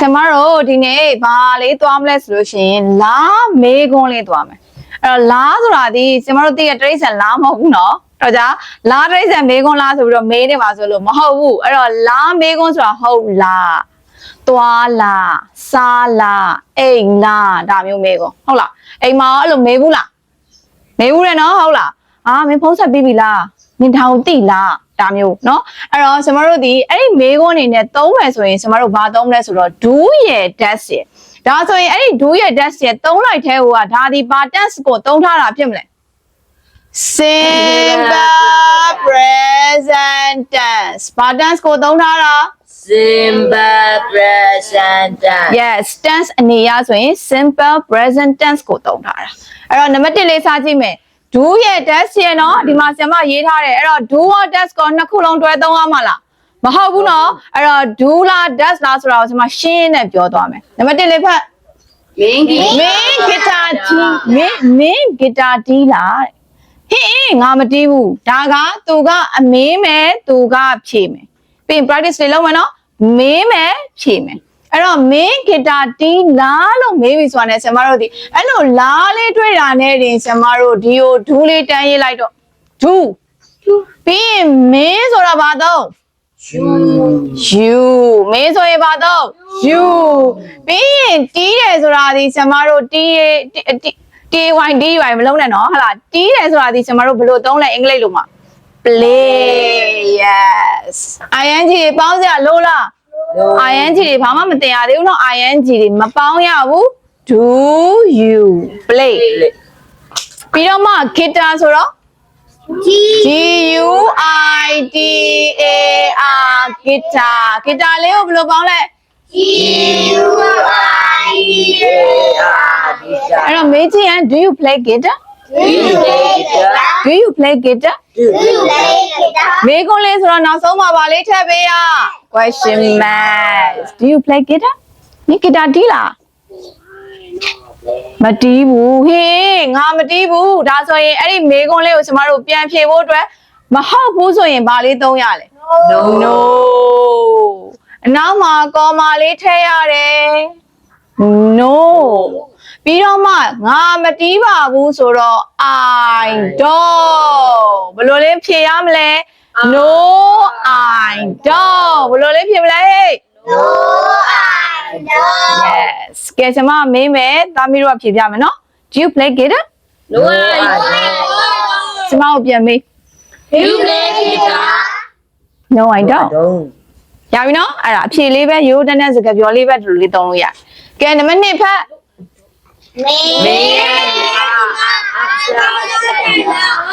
ဆင်မတို့ဒီနေ့ဘာလေးသွားမလဲဆိုလို့ရှိရင်လားမေးခွန်းလေးသွားမယ်အဲ့တော့လားဆိုတာဒီဆင်မတို့သိရတရိษံလားမဟုတ်ဘူးနော်တော့じゃလားတရိษံမေးခွန်းလားဆိုပြီးတော့မေးနေပါဆိုလို့မဟုတ်ဘူးအဲ့တော့လားမေးခွန်းဆိုတာဟုတ်လားသွားလားစားလားအိမ်လားဒါမျိုးမေးခွန်းဟုတ်လားအိမ်မှာရောအဲ့လိုမေးဘူးလားမေးဘူးတယ်နော်ဟုတ်လားအာမင်းဖုံးဆက်ပြီးပြီလားမင်းထောင်တိလား ဒါမျိုးเนาะအဲ့တော့ကျမတို့ဒီအဲ့ဒီမေးခွန်းအနေနဲ့သုံးမယ်ဆိုရင်ကျမတို့ဘာသုံးမလဲဆိုတော့ do ရဲ့ dash ရဲ့ဒါဆိုရင်အဲ့ဒီ do ရဲ့ dash ရဲ့သုံးလိုက်တဲ့ဟိုကဒါဒီဘာ tense ကိုသုံးထားတာဖြစ်မလဲ simple present tense ဘာ tense ကိုသုံးထားတာ Simple present tense. yes tense အနေရဆိုရင် simple present tense ကိုသုံးထားတာအဲ့တော့နံပါတ်1လေးစားကြည့်မယ် do ရဲ့ dash ရဲ့နော်ဒီမှာဆရာမရေးထားတယ်အဲ့တော့ do ရော dash ကိုနှစ်ခုလုံးတွဲသုံးရမှာလားမဟုတ်ဘူးနော်အဲ့တော့ do လား dash လားဆိုတာကိုဆရာမရှင်းနဲ့ပြောသွားမယ်နံပါတ်1လေးဖတ် Main key. မင်းဂီတာတီးမင်းမင်းဂီတာတီးလားတဲ့ဟေးငါမတီးဘူးဒါကသူကအမင်းမယ်သူကဖြေမယ်ပြီးရင် practice လေးလုပ်မယ်နော်မင်းမယ်ဖြေမယ် အဲ့တော့မင်းဂီတာတီးလားလို့မေးပြီဆိုတာနဲ့ဆင်မတို့ဒီအဲ့လိုလားလေးတွေ့တာနဲ့တင်ဆင်မတို့ဒီကိုဒူးလေးတန်းရေးလိုက်တော့ဒူးပြီးရင်မင်းဆိုတာဘာတော့ you မင်းဆိုရင်ဘာတော့ you ပြီးရင်တီးတယ်ဆိုတာဒီကျမတို့တီးရတီး TY DY မလုံးနဲ့နော်ဟုတ်လားတီးတယ်ဆိုတာဒီကျမတို့ဘယ်လိုသုံးလဲအင်္ဂလိပ်လိုမှာ play yes ing တွေပေါင်းစရာလို့လား ing တွေဘာမှမတင်ရသေးဘူးနော် ing တွေမပေါင်းရဘူး do you play ပြီးတော့မှ guitar ဆိုတော့ G U I T A R guitar guitar လေးကိုဘယ်လိုပေါင်းလဲအဲ့တော့မေးကြည့်ရင် do you play guitar do you play guitar မေးခွန်းလေးဆိုတော့နောက်ဆုံးမှာပါလေးထည့်ပေးရ question mark do you play guitar 你 guitar တီးလားမတီးဘူးဟေးငါမတီးဘူးဒါဆိုရင်အဲ့ဒီမေးခွန်းလေးကိုကျမတို့ပြန်ဖြေဖို့အတွက်မဟုတ်ဘူးဆိုရင်ဘာလေးသုံးရလဲ no အနောက်မှာကော်မာလေးထည့်ရတယ် no ပြီးတော့မှငါမတီးပါဘူးဆိုတော့ I don't ဘယ်လိုလေးဖြေရမလဲ no I don't ဘယ်လိုလေးဖြေမလဲ yes ကဲကျွန်မမေးမယ်သားမီးတို့ကဖြေပြမယ်နော် do you play guitar No I ကျွန်မကိုပြန်မေး You play guitar. no I don't Don't. ရပြီနော်အဲ့ဒါအဖြေလေးပဲရိုးတန်းတန်းစကားပြောလေးပဲဒီလိုလေးသုံးလို့ရတယ်ကဲနံပါတ်2ဖတ်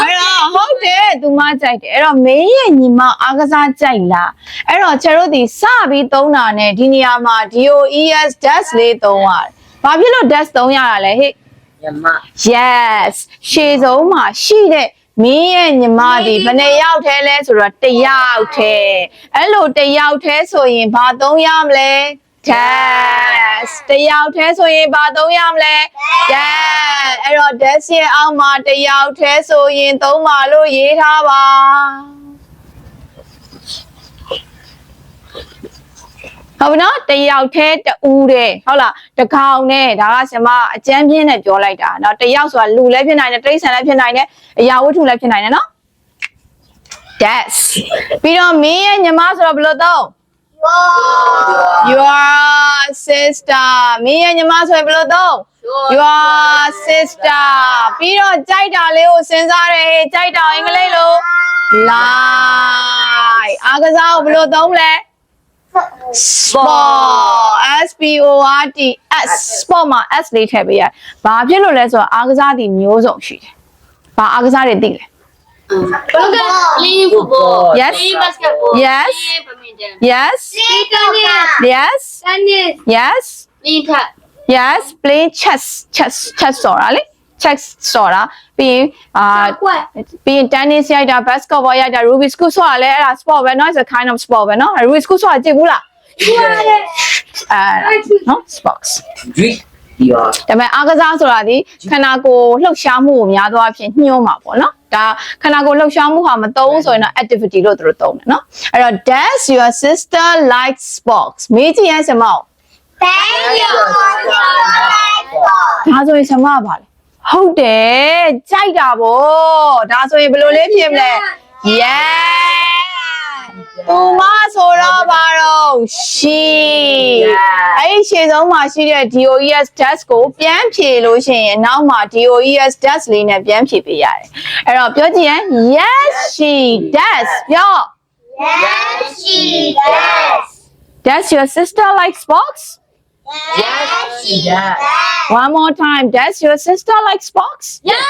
အဲ့တော့ဟုတ်တယ်သူမကြိုက်တယ်အဲ့တော့မင်းရဲ့ညီမအားကစားကြိုက်လားအဲ့တော့ကျတို့ဒီစပြီးသုံးတာနဲ့ဒီနေရာမှာ DOES dash လေးသုံးရတယ်ဘာဖြစ်လို့ dash သုံးရတာလဲဟဲ့ Yama. yes ရှေ့ဆုံးမှာရှိတဲ့မင်းရဲ့ညီမဒီဘယ်နှစ်ယောက်ထဲလဲဆိုတော့တစ်ယောက်ထဲအဲ့လိုတစ်ယောက်ထဲဆိုရင်ဘာသုံးရမလဲ das တယောက်တည်းဆိုရင်ဘာသုံးရမလဲ das အဲ့တော့ das ရဲ့အောက်မှာတယောက်တည်းဆိုရင်သုံးပါလို့ရေးထားပါဟုတ်ပြီနော်တယောက်တည်းတူတဲ့ဟုတ်လားတကောင်နဲ့ဒါကဆမအကျမ်းပြင်းနဲ့ပြောလိုက်တာနော်တယောက်ဆိုတာလူလည်းဖြစ်နိုင်တယ်တိရစ္ဆာန်လည်းဖြစ်နိုင်တယ်အရာဝတ္ထုလည်းဖြစ်နိုင်တယ်နော် that's ပြီးတော့မင်းရဲ့ညီမဆိုတော့ဘယ်လိုသုံး your sister မင်းရဲ့ညီမဆိုရင်ဘယ်လိုတော့ your sister ပြီးတော့ကြိုက်တာလေးကိုစဉ်းစားတယ်ဟေးကြိုက်တာအင်္ဂလိပ်လို like အားကစားကိုဘယ်လိုသုံးလဲ sport s p o r t s sport မှာ s လေးထည့်ပေးရတယ်။ဘာဖြစ်လို့လဲဆိုတော့အားကစားဒီမျိုးစုံရှိတယ်။ဘာအားကစားတွေသိလဲ Playing football. Yes. Playing basketball. Yes. Playing badminton. Yes Playing tennis. yes Tennis. yes Playing tag. yes play chess chess chess ဆိုတာလေ chess ဆိုတာပြီးရင်အာ What? ပြီးရင် tennis ရိုက်တာ basketball ရိုက်တာ rugby school ဆိုတာလည်းအဲ့ဒါ sport ပဲเนาะ it's a kind of sport ပဲเนาะ rugby school ဆိုတာကြည့်ဘူးလားအဲနော် sports Drink. Yeah. ဒါပေမဲ့အားကစားဆိုတာဒီခန္ဓာကိုယ်လှုပ်ရှားမှုကိုများသောအားဖြင့်ညှို့မှာပေါ့နော်ဒါခန္ဓာကိုယ်လှုပ်ရှားမှုဟာမသုံးဘူးဆိုရင်တော့ activity လို့သူတို့သုံးတယ်နော်အဲ့တော့ does your sister like sports မေးကြည့်ရစမောက် Thank you. ဒါဆိုရင်ဆမကပါလေဟုတ်တယ်ကြိုက်တာဗောဒါဆိုရင်ဘယ်လိုလေးဖြစ်မလဲ yeah သူမဆိုတော့ပါတော့ she အဲ့ဒီရှေ့ဆုံးမှာရှိတဲ့ DOES dash ကိုပြန်ဖြေလို့ရှိရင်နောက်မှာ DOES dash လေးနဲ့ပြန်ဖြေပေးရတယ်အဲ့တော့ပြောကြည့်ရင် yes she does ပြော Yes, she does. does your sister like sports Yes, she does. one more time does your sister like sports Yes,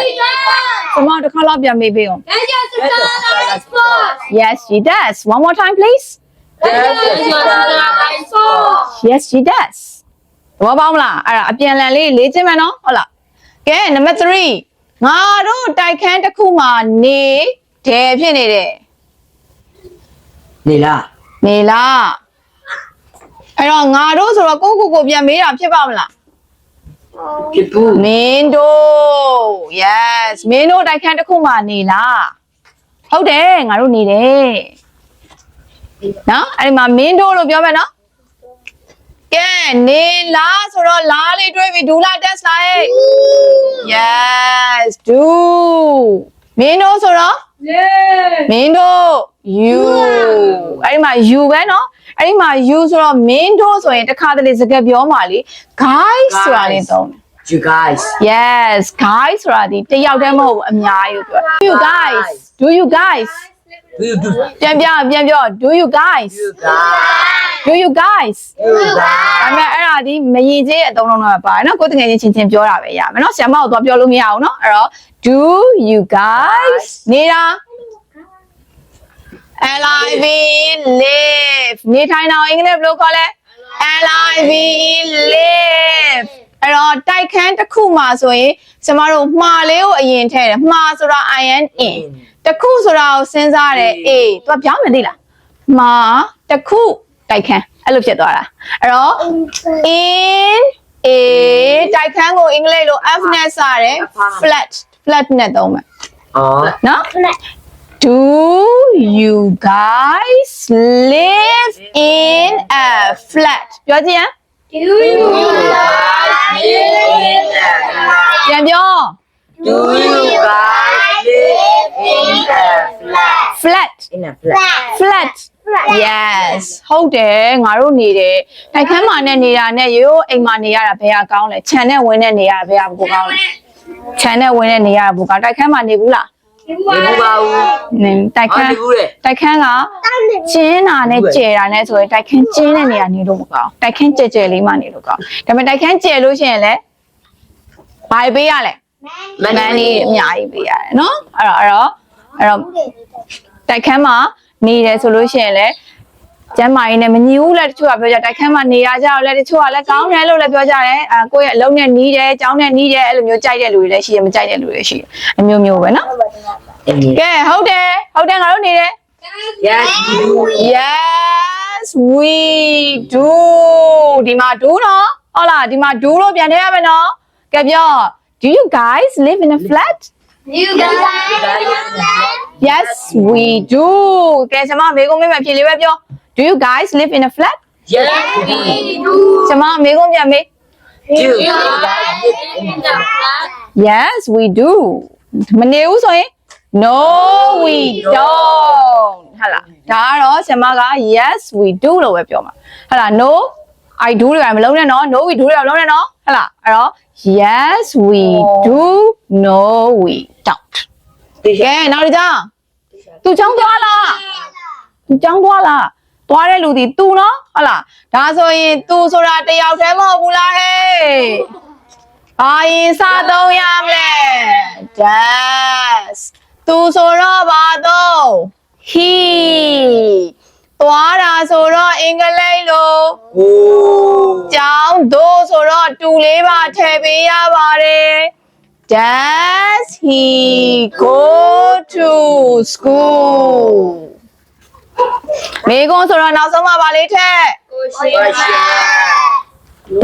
she does. ဆမတစ်ခါလောက်ပြန်မေးပေးအောင် Does your sister like sports? Yes, she does. One more time, please. Does your sister like sports? Yes, she does. ဘောပေါင်းမလားအဲ့ဒါအပြန်လန်လေးလေ့ကျင့်မယ်နော်ဟုတ်လားကဲနံပါတ်3ငါတို့တိုက်ခန်းတစ်ခုမှာနေတယ်ဖြစ်နေတယ် နေလား နေလား အဲ့တော့ငါတို့ဆိုတော့ကိုကိုကိုပြန်မေးတာဖြစ်ပါမလားဖြစ်ဘူးမင်းတို့ yes မင်းတို့တိုက်ခန်းတစ်ခုမှနေလားဟုတ်တယ်ငါတို့နေတယ်နော်အဲ့ဒီမှာမင်းတို့လို့ပြောမယ်နော်ကဲနေလားဆိုတော့လားလေးတွေးပြီးဒူလာတက်စလိုက် yes do မင်းတို့ဆိုတော့ yeah မင်းတို့ you အဲ့ဒီမှာ you ပဲနော် အဲ့ဒီမှာ you ဆိုတော့မင်းတို့ဆိုရင်တစ်ခါတလေစကားပြောမှလေ guys ဆိုတာလေးသုံးတယ် you guys yes guys ဆိုတာဒီတစ်ယောက်တည်းမဟုတ်ဘူးအများကြီးကိုပြော do you guys do you guys do you do ပြန်ပြပြန်ပြော do you guys you guys do you guys you guys ဒါပေမဲ့အဲ့ဒါဒီမရင်ကျေးအသုံးလုံးတော့ပါတယ်နော်ကိုယ်တကယ်ချင်းချင်းချင်းပြောတာပဲရမယ်နော်ဆရာမကိုသွားပြောလို့မရအောင်နော်အဲ့တော့ do you guys နေတာ live live နေထိုင်တာကိုအင်္ဂလိပ်ဘယ်လိုခေါ်လဲ live live အဲ့တော့တိုက်ခန်းတစ်ခုမှာဆိုရင်ကျမတို့မှားလေးကိုအရင်ထည့်တယ်မှားဆိုတာ in in တစ်ခုဆိုတာကိုစဉ်းစားတယ် a သူကပြောင်းမယ်သိလားမှားတစ်ခုတိုက်ခန်းအဲ့လိုဖြစ်သွားတာအဲ့တော့ in a တိုက်ခန်းကိုအင်္ဂလိပ်လို f နဲ့စတယ် flat flat နဲ့သုံးမယ်အော်နော် Do you guys live in a flat ပြောကြည့်ရ Do you guys live in a ပြန်ပြော do you guys live in a flat flat in a flat flat yes ဟုတ်တယ်ငါတို့နေတယ်တိုက်ခန်းမှာနဲ့နေတာနဲ့ရိုးအိမ်မှာနေရတာဘယ်ဟာကောင်းလဲခြံနဲ့ဝင်နဲ့နေရတာဘယ်ဟာကိုကောင်းလဲခြံနဲ့ဝင်နဲ့နေရတာဘူကောင်းတိုက်ခန်းမှာနေဘူးလား နေဘူးပါဘူးနင်တိုက်ခဟာန်းနေဘူးလေတိုက်ခန်းကကျင်းတာနဲ့ကျဲတာနဲ့ဆိုရင်တိုက်ခန်းကျင်းတဲ့နေရာနေလို့မကောင်းတိုက်ခန်းကျဲကျဲလေးမှနေလို့ကောင်းဒါပေမဲ့တိုက်ခန်းကျဲလို့ရှိရင်လည်းဘာပေးရလဲမန်နေအများကြီးပေးရတယ်နော်အဲ့တော့အဲ့တော့အဲ့တော့တိုက်ခန်းမှာနေတယ်ဆိုလို့ရှိရင်လည်း ကျမ်းမာရေးနဲ့မညီဘူးလဲတချို့ကပြောကြတိုက်ခန်းမှာနေရကြတော့လဲတချို့ကလည်းကောင်းတယ်လို့လည်းပြောကြတယ်အဲကိုယ့်ရဲ့အလုံးနဲ့နီးတယ်ကြောင်းနဲ့နီးတယ်အဲ့လိုမျိုးကြိုက်တဲ့လူတွေလည်းရှိတယ်မကြိုက်တဲ့လူတွေလည်းရှိတယ်အမျိုးမျိုးပဲနော်အင်းကဲဟုတ်တယ်ဟုတ်တယ်ငါတို့နေတယ် yes you do yes we do ဒီမှာ do နော်ဟုတ်လားဒီမှာ do လို့ပြန်ထည့်ရမယ်နော်ကဲပြော do you guys live in a flat You guys live in a flat? Yes, we do. ကဲကျွန်မမေကုန်းမေးမယ်ဖြေလေးပဲပြော Do you guys live in a flat? yes we do ကျွန်မမေကုန်းပြန်မေး do You you guys guys live in a flat? Yes, we do. မနေဘူးဆိုရင် No, we don't. ဟာလားဒါကတော့ကျွန်မက Yes, we do လို့ပဲပြောမှာဟာလား No, I do တွေကမလုံးနဲ့နော် No, we do တွေကမလုံးနဲ့နော်ဟာလားအဲ့တော့ Yes, we do. No, we don't. တေချာ ကဲနောက်တစ်ကြောင်သူချောင်းသွားလားသူချောင်းသွားလား သွားတဲ့လူဒီသူနော်ဟုတ်လားဒါဆိုရင်သူဆိုတာတယောက်တည်းမဟုတ်ဘူးလားဟဲ့ဘာရင်စသုံးရမလဲ does သူဆိုတော့ဘာတော့ he သွားတာဆိုတော့အင်္ဂလိပ်လိုဟိုးကျောင်းတို့ဆိုတော့တူလေးပါထည့်ပေးရပါတယ် Does he go to school မိကုန်းဆိုတော့နောက်ဆုံးမှပါလေးထက် question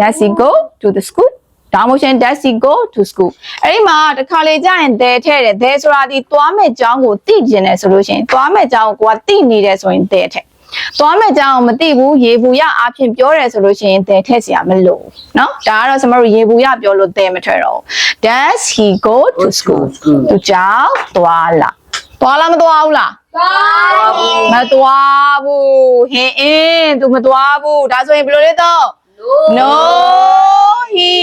Does he go to the school ဒါမှမဟုတ် does he go to school အဲ့ဒီမှာတစ်ခါလေကြာရင် there ထည့်တယ် there ဆိုတာဒီသွားမဲ့ကျောင်းကိုသိကျင်တယ်ဆိုလို့ရှိရင်သွားမဲ့ကျောင်းကိုကိုကသိနေတယ်ဆိုရင် there ထည့် သွားမဲ့ကြောင်းမသိဘူးရေဘူးရအဖြစ်ပြောတယ်ဆိုလို့ရှိရင်တဲထည့်စရာမလိုဘူးเนาะဒါကတော့ကျွန်တော်တို့ရေဘူးရပြောလို့တဲမထွက်တော့ဘူး does he go to school သူကြောင်းသွားလားသွားလားမသွားဘူးလား သွားဘူးမသွားဘူးဟင်အင်း तू မသွားဘူးဒါဆိုရင်ဘယ်လိုလဲတော့ no he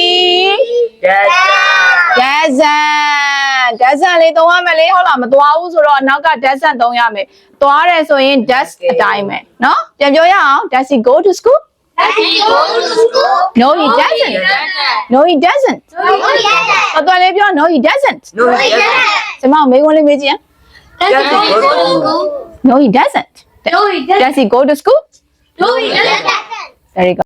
doesn't doesn't လေးသုံးရမယ်လေဟုတ်လားမသွားဘူးဆိုတော့နောက်က doesn't သုံးရမယ်သွားတယ်ဆိုရင် does အတိုင်းပဲနော်ပြန်ပြောရအောင် does he go to school Does he go to school? No, he doesn't. No, he doesn't. No, he doesn't. အတော်လေးပြော No, he doesn't. No, he doesn't. ကျမမေးခွန်းလေးမေးကြည့်ရအောင် no he doesn't does he go to school very good